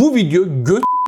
Bu video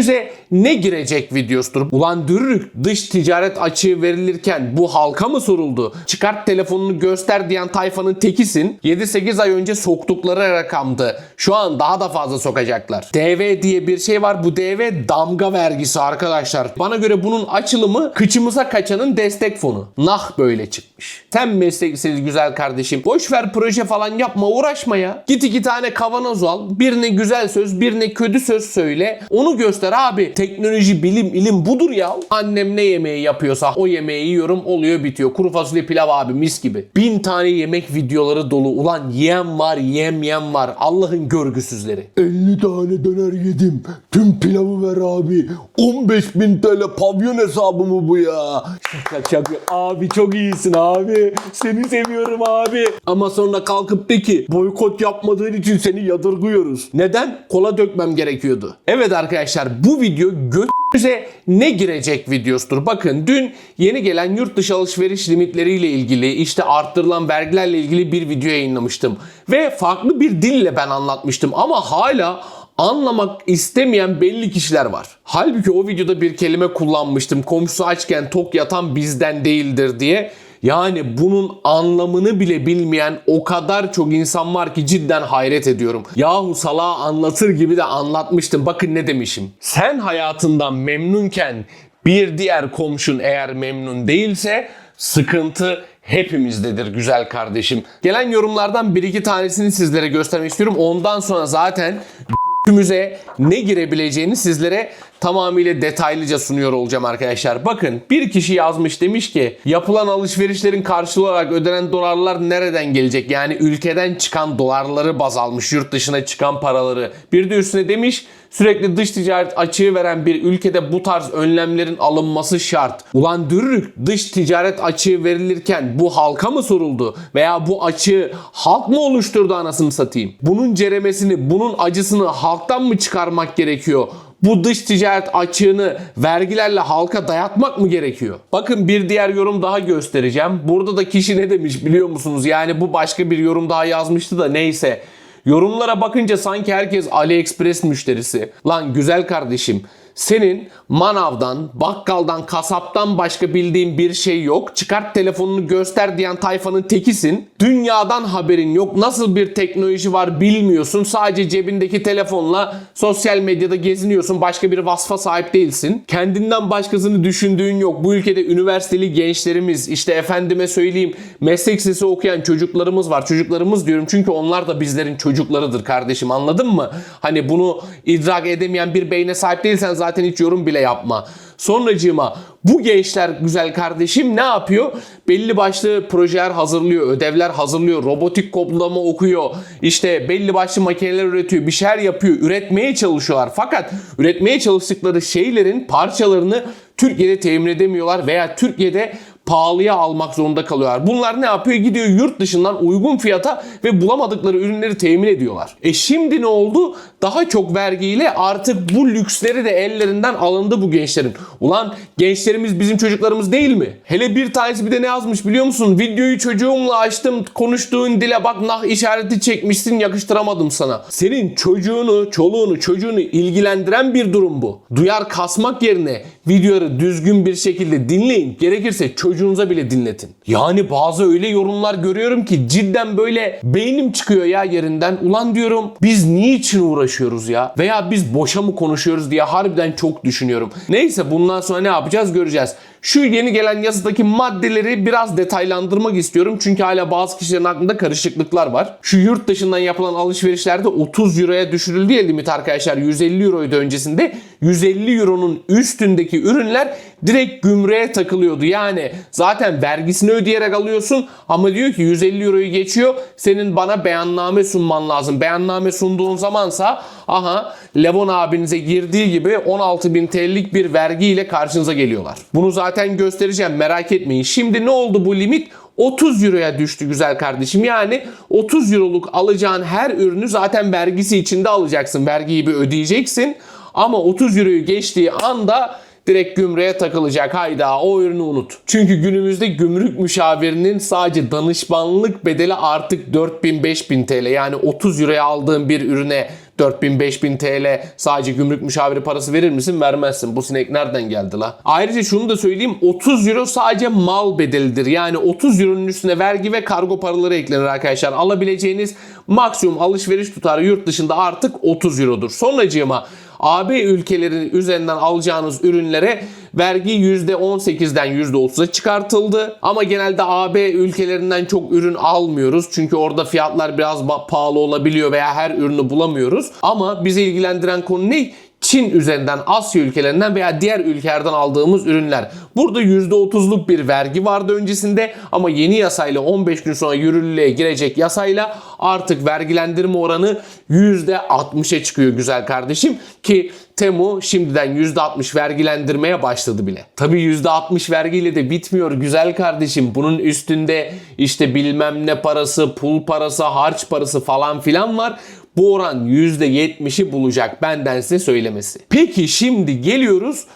götünüze ne girecek videosudur. Ulan dürürük dış ticaret açığı verilirken bu halka mı soruldu? Çıkart telefonunu göster diyen tayfanın tekisin. 7-8 ay önce soktukları rakamdı. Şu an daha da fazla sokacaklar. DV diye bir şey var. Bu DV damga vergisi arkadaşlar. Bana göre bunun açılımı kıçımıza kaçanın destek fonu. Nah böyle çıkmış. Sen mesleksiz güzel kardeşim. Boş ver proje falan yapma uğraşma ya. Git iki tane kavanoz al. Birine güzel söz birine kötü söz söyle. Onu göster abi. Teknoloji bilim ilim budur ya. Annem ne yemeği yapıyorsa o yemeği yiyorum oluyor bitiyor. Kuru fasulye pilav abi mis gibi. Bin tane yemek videoları dolu. Ulan yem var yem yem var. Allah'ın görgüsüzleri. 50 tane döner yedim. Tüm pilavı ver abi. 15 bin TL pavyon hesabı mı bu ya? Şaka şaka. Abi çok iyisin abi. Seni seviyorum abi. Ama sonra kalkıp de ki boykot yapmadığın için seni yadırgıyoruz. Neden? Kola dökmem gerekiyordu. Evet arkadaşlar bu video götünüze ne girecek videosudur. Bakın dün yeni gelen yurt dışı alışveriş limitleriyle ilgili işte arttırılan vergilerle ilgili bir video yayınlamıştım. Ve farklı bir dille ben anlatmıştım ama hala anlamak istemeyen belli kişiler var. Halbuki o videoda bir kelime kullanmıştım. Komşusu açken tok yatan bizden değildir diye. Yani bunun anlamını bile bilmeyen o kadar çok insan var ki cidden hayret ediyorum. Yahu salağı anlatır gibi de anlatmıştım. Bakın ne demişim. Sen hayatından memnunken bir diğer komşun eğer memnun değilse sıkıntı hepimizdedir güzel kardeşim. Gelen yorumlardan bir iki tanesini sizlere göstermek istiyorum. Ondan sonra zaten Müze ne girebileceğini sizlere tamamıyla detaylıca sunuyor olacağım arkadaşlar. Bakın bir kişi yazmış demiş ki yapılan alışverişlerin karşılığı olarak ödenen dolarlar nereden gelecek? Yani ülkeden çıkan dolarları baz almış yurt dışına çıkan paraları. Bir de üstüne demiş sürekli dış ticaret açığı veren bir ülkede bu tarz önlemlerin alınması şart. Ulan dürürük dış ticaret açığı verilirken bu halka mı soruldu? Veya bu açığı halk mı oluşturdu anasını satayım? Bunun ceremesini, bunun acısını halktan mı çıkarmak gerekiyor? Bu dış ticaret açığını vergilerle halka dayatmak mı gerekiyor? Bakın bir diğer yorum daha göstereceğim. Burada da kişi ne demiş biliyor musunuz? Yani bu başka bir yorum daha yazmıştı da neyse. Yorumlara bakınca sanki herkes AliExpress müşterisi. Lan güzel kardeşim senin manavdan, bakkaldan, kasaptan başka bildiğin bir şey yok. Çıkart telefonunu göster diyen tayfanın tekisin. Dünyadan haberin yok. Nasıl bir teknoloji var bilmiyorsun. Sadece cebindeki telefonla sosyal medyada geziniyorsun. Başka bir vasfa sahip değilsin. Kendinden başkasını düşündüğün yok. Bu ülkede üniversiteli gençlerimiz, işte efendime söyleyeyim meslek lisesi okuyan çocuklarımız var. Çocuklarımız diyorum çünkü onlar da bizlerin çocuklarıdır kardeşim anladın mı? Hani bunu idrak edemeyen bir beyne sahip değilsen zaten hiç yorum bile yapma. Sonracığıma bu gençler güzel kardeşim ne yapıyor? Belli başlı projeler hazırlıyor, ödevler hazırlıyor, robotik kodlama okuyor. İşte belli başlı makineler üretiyor, bir şeyler yapıyor, üretmeye çalışıyorlar. Fakat üretmeye çalıştıkları şeylerin parçalarını Türkiye'de temin edemiyorlar veya Türkiye'de pahalıya almak zorunda kalıyorlar. Bunlar ne yapıyor? Gidiyor yurt dışından uygun fiyata ve bulamadıkları ürünleri temin ediyorlar. E şimdi ne oldu? Daha çok vergiyle artık bu lüksleri de ellerinden alındı bu gençlerin. Ulan gençlerimiz bizim çocuklarımız değil mi? Hele bir tanesi bir de ne yazmış biliyor musun? Videoyu çocuğumla açtım. Konuştuğun dile bak nah işareti çekmişsin yakıştıramadım sana. Senin çocuğunu, çoluğunu, çocuğunu ilgilendiren bir durum bu. Duyar kasmak yerine videoları düzgün bir şekilde dinleyin. Gerekirse çocuğunuza bile dinletin. Yani bazı öyle yorumlar görüyorum ki cidden böyle beynim çıkıyor ya yerinden. Ulan diyorum biz niçin uğraşıyoruz ya? Veya biz boşa mı konuşuyoruz diye harbiden çok düşünüyorum. Neyse bundan sonra ne yapacağız göreceğiz. Şu yeni gelen yasadaki maddeleri biraz detaylandırmak istiyorum. Çünkü hala bazı kişilerin aklında karışıklıklar var. Şu yurt dışından yapılan alışverişlerde 30 euroya düşürüldü ya limit arkadaşlar. 150 euroydu öncesinde. 150 euronun üstündeki ürünler direkt gümrüğe takılıyordu. Yani zaten vergisini ödeyerek alıyorsun ama diyor ki 150 euroyu geçiyor. Senin bana beyanname sunman lazım. Beyanname sunduğun zamansa aha Levon abinize girdiği gibi 16.000 TL'lik bir vergiyle karşınıza geliyorlar. Bunu zaten göstereceğim merak etmeyin. Şimdi ne oldu bu limit? 30 euroya düştü güzel kardeşim. Yani 30 euroluk alacağın her ürünü zaten vergisi içinde alacaksın. Vergiyi bir ödeyeceksin. Ama 30 euroyu geçtiği anda direkt gümrüğe takılacak. Hayda o ürünü unut. Çünkü günümüzde gümrük müşavirinin sadece danışmanlık bedeli artık 4000-5000 TL. Yani 30 euroya aldığın bir ürüne 4000-5000 TL sadece gümrük müşaviri parası verir misin? Vermezsin. Bu sinek nereden geldi la? Ayrıca şunu da söyleyeyim 30 euro sadece mal bedelidir. Yani 30 euronun üstüne vergi ve kargo paraları eklenir arkadaşlar. Alabileceğiniz maksimum alışveriş tutarı yurt dışında artık 30 eurodur. Sonracığıma AB ülkeleri üzerinden alacağınız ürünlere vergi %18'den %30'a çıkartıldı. Ama genelde AB ülkelerinden çok ürün almıyoruz. Çünkü orada fiyatlar biraz pahalı olabiliyor veya her ürünü bulamıyoruz. Ama bizi ilgilendiren konu ne? Çin üzerinden Asya ülkelerinden veya diğer ülkelerden aldığımız ürünler. Burada %30'luk bir vergi vardı öncesinde ama yeni yasayla 15 gün sonra yürürlüğe girecek yasayla artık vergilendirme oranı %60'a çıkıyor güzel kardeşim ki Temu şimdiden %60 vergilendirmeye başladı bile. Tabii %60 vergiyle de bitmiyor güzel kardeşim. Bunun üstünde işte bilmem ne parası, pul parası, harç parası falan filan var. Bu oran %70'i bulacak benden size söylemesi. Peki şimdi geliyoruz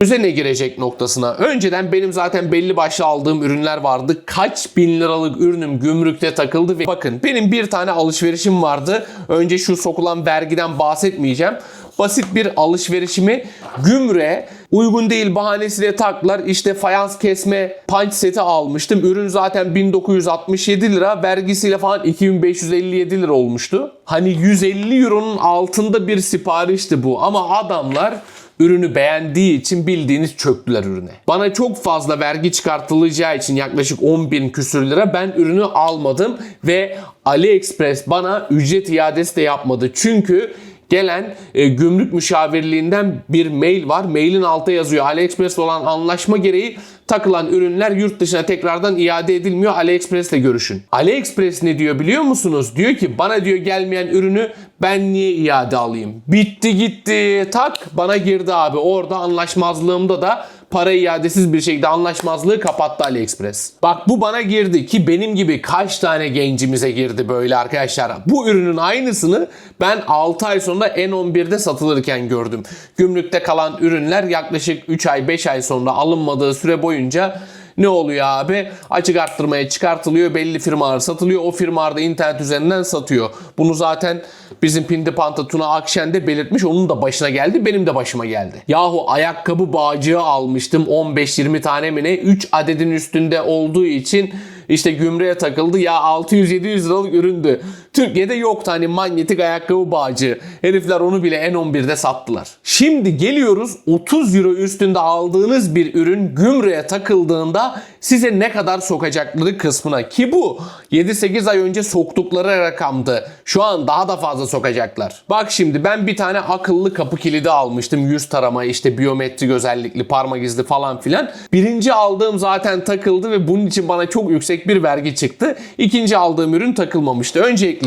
Göze ne girecek noktasına. Önceden benim zaten belli başlı aldığım ürünler vardı. Kaç bin liralık ürünüm gümrükte takıldı ve bakın benim bir tane alışverişim vardı. Önce şu sokulan vergiden bahsetmeyeceğim. Basit bir alışverişimi gümrüğe uygun değil bahanesiyle taklar. İşte fayans kesme punch seti almıştım. Ürün zaten 1967 lira. Vergisiyle falan 2557 lira olmuştu. Hani 150 euronun altında bir siparişti bu. Ama adamlar ürünü beğendiği için bildiğiniz çöktüler ürüne. Bana çok fazla vergi çıkartılacağı için yaklaşık 10 bin küsür lira ben ürünü almadım ve AliExpress bana ücret iadesi de yapmadı. Çünkü gelen e, gümrük müşavirliğinden bir mail var. Mailin altta yazıyor. AliExpress olan anlaşma gereği takılan ürünler yurt dışına tekrardan iade edilmiyor. AliExpress ile görüşün. AliExpress ne diyor biliyor musunuz? Diyor ki bana diyor gelmeyen ürünü ben niye iade alayım? Bitti gitti. Tak bana girdi abi. Orada anlaşmazlığımda da para iadesiz bir şekilde anlaşmazlığı kapattı AliExpress. Bak bu bana girdi ki benim gibi kaç tane gencimize girdi böyle arkadaşlar. Bu ürünün aynısını ben 6 ay sonra N11'de satılırken gördüm. Gümrükte kalan ürünler yaklaşık 3 ay 5 ay sonra alınmadığı süre boyunca ne oluyor abi? Açık arttırmaya çıkartılıyor. Belli firmalar satılıyor. O firmalar da internet üzerinden satıyor. Bunu zaten bizim Pindi Panta Tuna Akşen de belirtmiş. Onun da başına geldi. Benim de başıma geldi. Yahu ayakkabı bağcığı almıştım. 15-20 tane mi ne? 3 adedin üstünde olduğu için işte gümrüğe takıldı. Ya 600-700 liralık üründü. Türkiye'de yoktu hani manyetik ayakkabı bağcığı. Herifler onu bile N11'de sattılar. Şimdi geliyoruz 30 euro üstünde aldığınız bir ürün gümrüğe takıldığında size ne kadar sokacakları kısmına. Ki bu 7-8 ay önce soktukları rakamdı. Şu an daha da fazla sokacaklar. Bak şimdi ben bir tane akıllı kapı kilidi almıştım. Yüz tarama işte biyometrik özellikli parmak izli falan filan. Birinci aldığım zaten takıldı ve bunun için bana çok yüksek bir vergi çıktı. İkinci aldığım ürün takılmamıştı. Öncelikle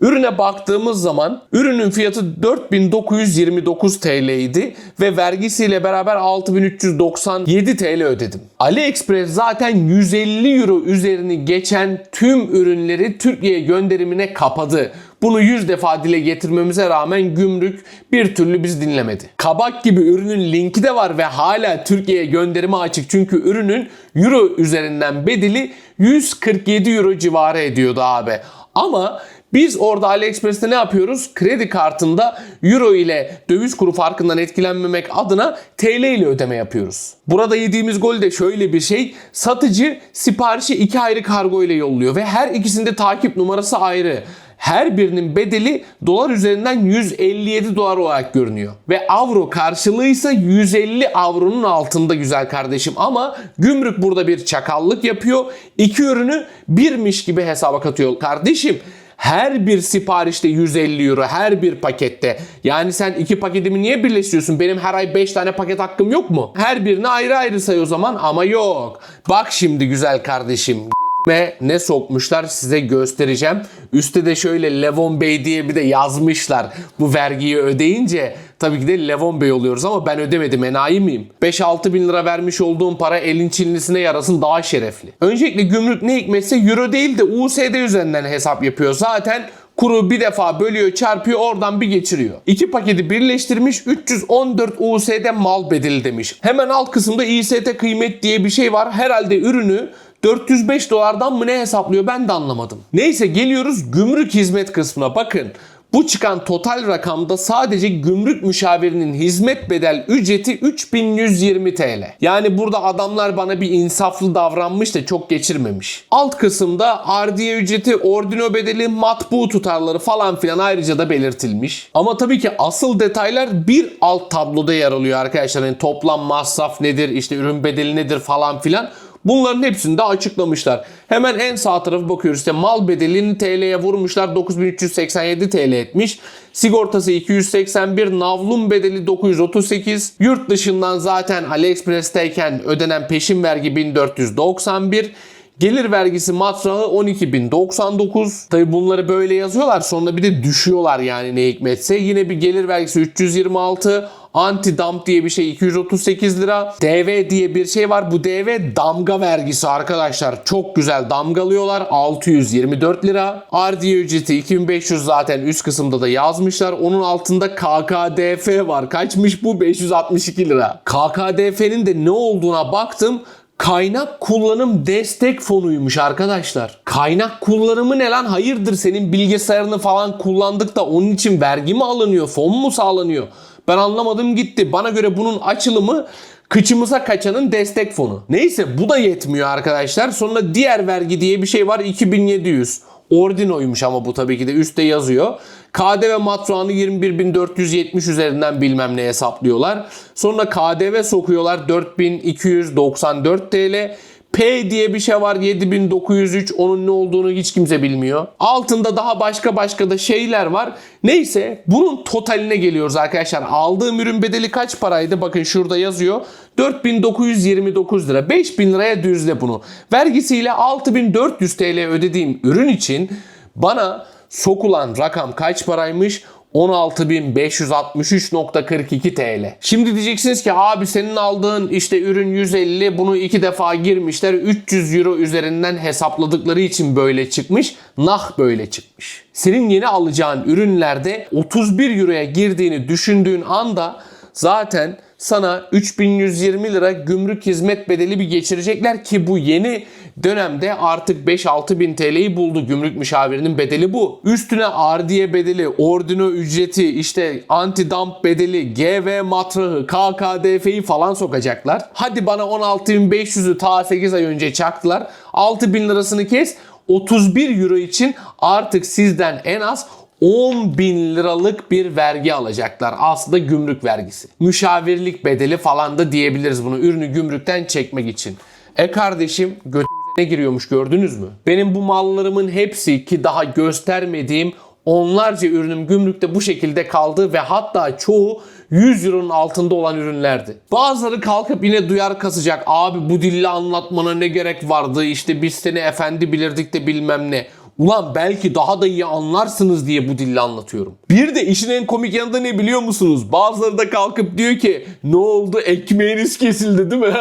Ürüne baktığımız zaman ürünün fiyatı 4929 TL idi ve vergisiyle beraber 6397 TL ödedim. AliExpress zaten 150 euro üzerini geçen tüm ürünleri Türkiye'ye gönderimine kapadı. Bunu 100 defa dile getirmemize rağmen gümrük bir türlü biz dinlemedi. Kabak gibi ürünün linki de var ve hala Türkiye'ye gönderime açık. Çünkü ürünün euro üzerinden bedeli 147 euro civarı ediyordu abi. Ama biz orada AliExpress'te ne yapıyoruz? Kredi kartında euro ile döviz kuru farkından etkilenmemek adına TL ile ödeme yapıyoruz. Burada yediğimiz gol de şöyle bir şey. Satıcı siparişi iki ayrı kargo ile yolluyor ve her ikisinde takip numarası ayrı. Her birinin bedeli dolar üzerinden 157 dolar olarak görünüyor. Ve avro karşılığı ise 150 avronun altında güzel kardeşim. Ama gümrük burada bir çakallık yapıyor. İki ürünü birmiş gibi hesaba katıyor. Kardeşim her bir siparişte 150 euro her bir pakette. Yani sen iki paketimi niye birleştiriyorsun? Benim her ay 5 tane paket hakkım yok mu? Her birini ayrı ayrı say o zaman ama yok. Bak şimdi güzel kardeşim ve ne sokmuşlar size göstereceğim. Üstte de şöyle Levon Bey diye bir de yazmışlar. Bu vergiyi ödeyince tabii ki de Levon Bey oluyoruz ama ben ödemedim enayi miyim? 5-6 bin lira vermiş olduğum para elin çinlisine yarasın daha şerefli. Öncelikle gümrük ne hikmetse euro değil de USD üzerinden hesap yapıyor. Zaten Kuru bir defa bölüyor çarpıyor oradan bir geçiriyor. İki paketi birleştirmiş 314 USD mal bedeli demiş. Hemen alt kısımda İST kıymet diye bir şey var. Herhalde ürünü 405 dolardan mı ne hesaplıyor ben de anlamadım. Neyse geliyoruz gümrük hizmet kısmına bakın. Bu çıkan total rakamda sadece gümrük müşavirinin hizmet bedel ücreti 3120 TL. Yani burada adamlar bana bir insaflı davranmış da çok geçirmemiş. Alt kısımda ardiye ücreti, ordino bedeli, matbu tutarları falan filan ayrıca da belirtilmiş. Ama tabii ki asıl detaylar bir alt tabloda yer alıyor arkadaşlar. Yani toplam masraf nedir, işte ürün bedeli nedir falan filan. Bunların hepsini de açıklamışlar. Hemen en sağ tarafı bakıyoruz. İşte mal bedelini TL'ye vurmuşlar. 9387 TL etmiş. Sigortası 281, navlun bedeli 938. Yurt dışından zaten AliExpress'teyken ödenen peşin vergi 1491. Gelir vergisi matrahı 12.099. Tabi bunları böyle yazıyorlar sonra bir de düşüyorlar yani ne hikmetse. Yine bir gelir vergisi 326. Anti dump diye bir şey 238 lira. DV diye bir şey var. Bu DV damga vergisi arkadaşlar. Çok güzel damgalıyorlar. 624 lira. Ardiye ücreti 2500 zaten üst kısımda da yazmışlar. Onun altında KKDF var. Kaçmış bu? 562 lira. KKDF'nin de ne olduğuna baktım. Kaynak kullanım destek fonuymuş arkadaşlar. Kaynak kullanımı ne lan? Hayırdır senin bilgisayarını falan kullandık da onun için vergi mi alınıyor? Fon mu sağlanıyor? Ben anlamadım gitti. Bana göre bunun açılımı kıçımıza kaçanın destek fonu. Neyse bu da yetmiyor arkadaşlar. Sonra diğer vergi diye bir şey var 2700. Ordino'ymuş ama bu tabii ki de üstte yazıyor. KDV matruanı 21.470 üzerinden bilmem ne hesaplıyorlar. Sonra KDV sokuyorlar 4294 TL. P diye bir şey var 7903 onun ne olduğunu hiç kimse bilmiyor. Altında daha başka başka da şeyler var. Neyse bunun totaline geliyoruz arkadaşlar. Aldığım ürün bedeli kaç paraydı? Bakın şurada yazıyor. 4929 lira. 5000 liraya düzle bunu. Vergisiyle 6400 TL ödediğim ürün için bana sokulan rakam kaç paraymış? 16.563.42 TL. Şimdi diyeceksiniz ki abi senin aldığın işte ürün 150 bunu iki defa girmişler 300 euro üzerinden hesapladıkları için böyle çıkmış. Nah böyle çıkmış. Senin yeni alacağın ürünlerde 31 euroya girdiğini düşündüğün anda zaten sana 3120 lira gümrük hizmet bedeli bir geçirecekler ki bu yeni dönemde artık 5-6 bin TL'yi buldu. Gümrük müşavirinin bedeli bu. Üstüne ardiye bedeli, ordino ücreti, işte anti dump bedeli, GV matrahı, KKDF'yi falan sokacaklar. Hadi bana 16.500'ü ta 8 ay önce çaktılar. 6.000 lirasını kes. 31 euro için artık sizden en az 10 bin liralık bir vergi alacaklar. Aslında gümrük vergisi. Müşavirlik bedeli falan da diyebiliriz bunu. Ürünü gümrükten çekmek için. E kardeşim götümüze ne giriyormuş gördünüz mü? Benim bu mallarımın hepsi ki daha göstermediğim onlarca ürünüm gümrükte bu şekilde kaldı ve hatta çoğu 100 euronun altında olan ürünlerdi. Bazıları kalkıp yine duyar kasacak. Abi bu dille anlatmana ne gerek vardı? İşte biz seni efendi bilirdik de bilmem ne. Ulan belki daha da iyi anlarsınız diye bu dille anlatıyorum. Bir de işin en komik yanı da ne biliyor musunuz? Bazıları da kalkıp diyor ki ne oldu ekmeğiniz kesildi değil mi?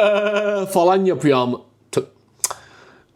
falan yapıyor ama. Tö-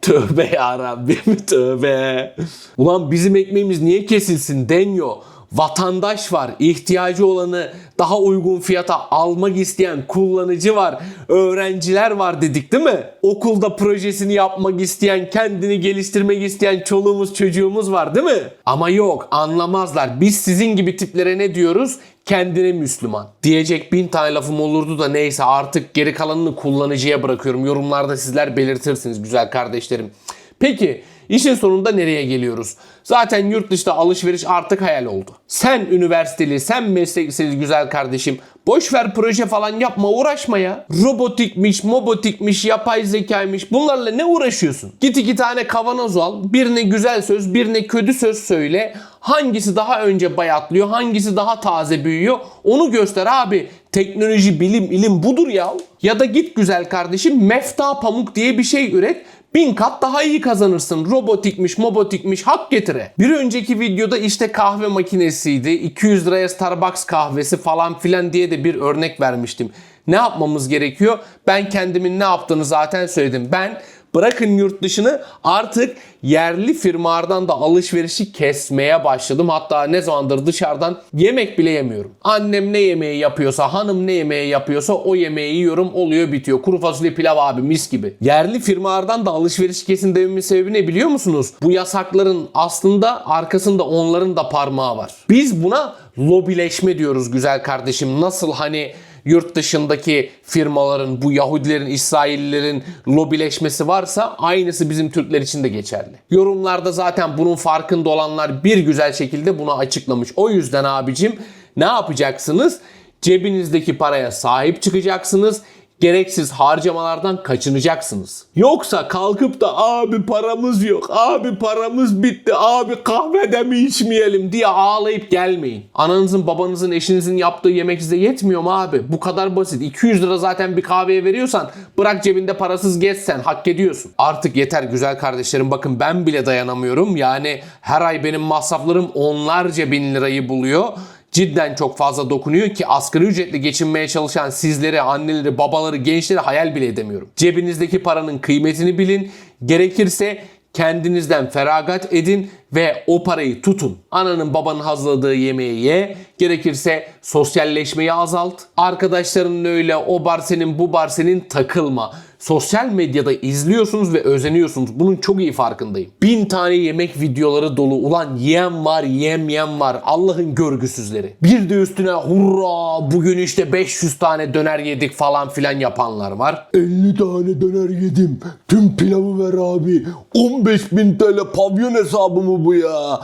Tövbe yarabbim tövbe. Ulan bizim ekmeğimiz niye kesilsin deniyor. Vatandaş var, ihtiyacı olanı daha uygun fiyata almak isteyen kullanıcı var, öğrenciler var dedik değil mi? Okulda projesini yapmak isteyen, kendini geliştirmek isteyen çoluğumuz çocuğumuz var değil mi? Ama yok anlamazlar. Biz sizin gibi tiplere ne diyoruz? Kendine Müslüman. Diyecek bin tane lafım olurdu da neyse artık geri kalanını kullanıcıya bırakıyorum. Yorumlarda sizler belirtirsiniz güzel kardeşlerim. Peki işin sonunda nereye geliyoruz? Zaten yurt dışında alışveriş artık hayal oldu. Sen üniversiteli, sen meslek liseli güzel kardeşim. Boş ver proje falan yapma, uğraşma ya. Robotikmiş, mobotikmiş, yapay zekaymış. Bunlarla ne uğraşıyorsun? Git iki tane kavanoz al. Birine güzel söz, birine kötü söz söyle. Hangisi daha önce bayatlıyor, hangisi daha taze büyüyor onu göster abi. Teknoloji, bilim, ilim budur ya. Ya da git güzel kardeşim mefta pamuk diye bir şey üret. Bin kat daha iyi kazanırsın. Robotikmiş, mobotikmiş hak getire. Bir önceki videoda işte kahve makinesiydi. 200 liraya Starbucks kahvesi falan filan diye de bir örnek vermiştim. Ne yapmamız gerekiyor? Ben kendimin ne yaptığını zaten söyledim. Ben Bırakın yurt dışını artık yerli firmalardan da alışverişi kesmeye başladım. Hatta ne zamandır dışarıdan yemek bile yemiyorum. Annem ne yemeği yapıyorsa, hanım ne yemeği yapıyorsa o yemeği yiyorum oluyor bitiyor. Kuru fasulye pilav abi mis gibi. Yerli firmalardan da alışveriş kesin dememin sebebi ne biliyor musunuz? Bu yasakların aslında arkasında onların da parmağı var. Biz buna lobileşme diyoruz güzel kardeşim. Nasıl hani yurt dışındaki firmaların, bu Yahudilerin, İsraillilerin lobileşmesi varsa aynısı bizim Türkler için de geçerli. Yorumlarda zaten bunun farkında olanlar bir güzel şekilde bunu açıklamış. O yüzden abicim ne yapacaksınız? Cebinizdeki paraya sahip çıkacaksınız. Gereksiz harcamalardan kaçınacaksınız. Yoksa kalkıp da abi paramız yok, abi paramız bitti, abi kahvede mi içmeyelim diye ağlayıp gelmeyin. Ananızın, babanızın, eşinizin yaptığı yemek size yetmiyor mu abi? Bu kadar basit. 200 lira zaten bir kahveye veriyorsan bırak cebinde parasız gez sen hak ediyorsun. Artık yeter güzel kardeşlerim bakın ben bile dayanamıyorum. Yani her ay benim masraflarım onlarca bin lirayı buluyor cidden çok fazla dokunuyor ki asgari ücretle geçinmeye çalışan sizleri, anneleri, babaları, gençleri hayal bile edemiyorum. Cebinizdeki paranın kıymetini bilin. Gerekirse kendinizden feragat edin ve o parayı tutun. Ananın babanın hazırladığı yemeği ye. Gerekirse sosyalleşmeyi azalt. Arkadaşlarının öyle o bar senin bu bar senin takılma. Sosyal medyada izliyorsunuz ve özeniyorsunuz. Bunun çok iyi farkındayım. Bin tane yemek videoları dolu. Ulan yem var, yem yem var. Allah'ın görgüsüzleri. Bir de üstüne hurra bugün işte 500 tane döner yedik falan filan yapanlar var. 50 tane döner yedim. Tüm pilavı ver abi. 15 bin TL pavyon hesabı mı bu ya?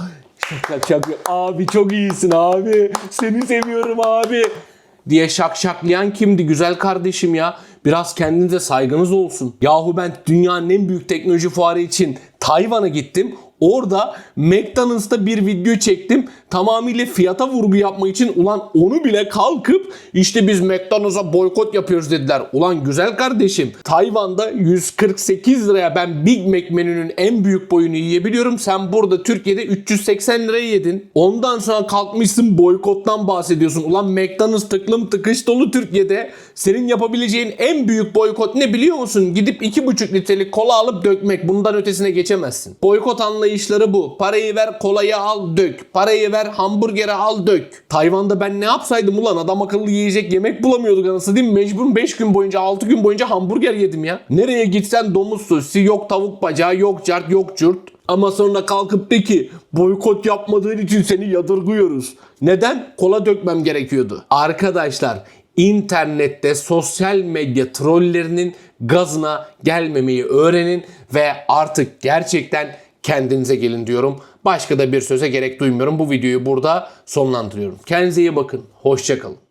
Şaka şaka. Abi çok iyisin abi. Seni seviyorum abi. Diye şak şaklayan kimdi güzel kardeşim ya? Biraz kendinize saygınız olsun. Yahu ben dünyanın en büyük teknoloji fuarı için Tayvan'a gittim. Orada McDonald's'ta bir video çektim. Tamamıyla fiyata vurgu yapmak için ulan onu bile kalkıp işte biz McDonald's'a boykot yapıyoruz dediler. Ulan güzel kardeşim Tayvan'da 148 liraya ben Big Mac menünün en büyük boyunu yiyebiliyorum. Sen burada Türkiye'de 380 liraya yedin. Ondan sonra kalkmışsın boykottan bahsediyorsun. Ulan McDonald's tıklım tıkış dolu Türkiye'de. Senin yapabileceğin en büyük boykot ne biliyor musun? Gidip 2,5 litrelik kola alıp dökmek. Bundan ötesine geçemezsin. Boykot anlayışları bu. Parayı ver kolayı al dök. Parayı ver hamburgere al dök. Tayvan'da ben ne yapsaydım ulan adam akıllı yiyecek yemek bulamıyorduk anasını değil mi? Mecbur 5 gün boyunca 6 gün boyunca hamburger yedim ya. Nereye gitsen domuz sosu yok tavuk bacağı yok cart yok cürt. Ama sonra kalkıp de ki boykot yapmadığın için seni yadırgıyoruz. Neden? Kola dökmem gerekiyordu. Arkadaşlar internette sosyal medya trollerinin gazına gelmemeyi öğrenin ve artık gerçekten kendinize gelin diyorum. Başka da bir söze gerek duymuyorum. Bu videoyu burada sonlandırıyorum. Kendinize iyi bakın. Hoşçakalın.